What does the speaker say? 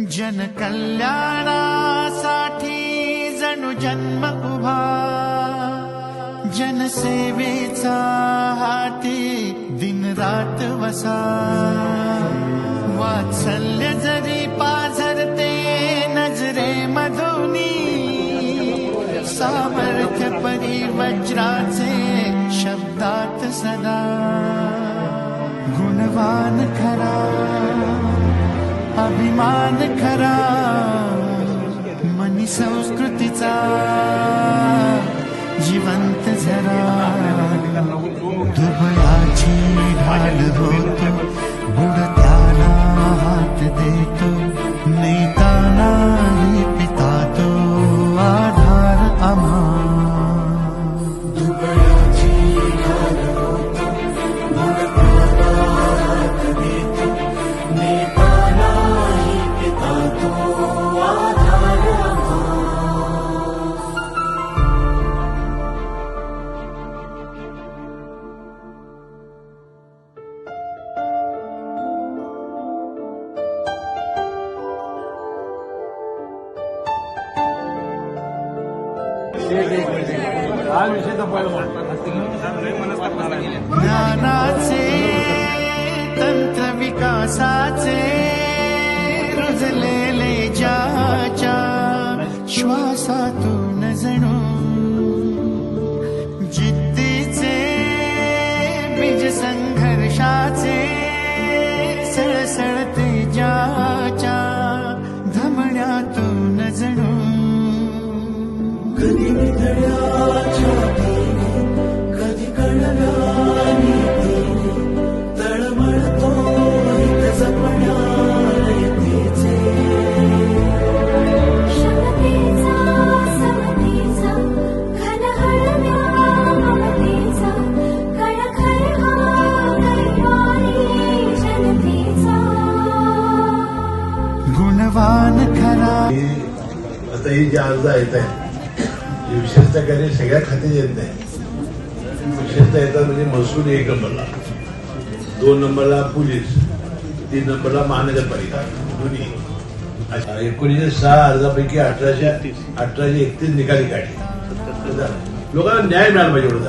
जनकल्याणासाठी जणू जन्म उभा. जनसेवेचा हाती दिन रात वसा. वात्सल्य जरी पाझरते नजरे मधुनी सामर्थ्य परिवज्राचे शब्दात सदा. गुणवान खरा अभिमान खरा मनी संस्कृतीचा जिवंत झरा दुबळाची ढाल होतो. हा विषय जपायला ज्ञानाचे तंत्र विकासाचे रुजलेले ज्याच्या श्वासातून जणू जिद्दीचे बीज संघर्षाचे आता ही जे अर्ज आहेत विशेषतः काही सगळ्या खात्यात येत नाही. विशेषतः येतात म्हणजे महसूल एक नंबरला. दोन नंबरला पोलीस तीन नंबरला महानगरपालिका दोन्ही. एकोणीसशे सहा अर्जापैकी अठराशे अठराशे एकतीस निकाली काढली. लोकांना न्याय मिळाला पाहिजे एवढं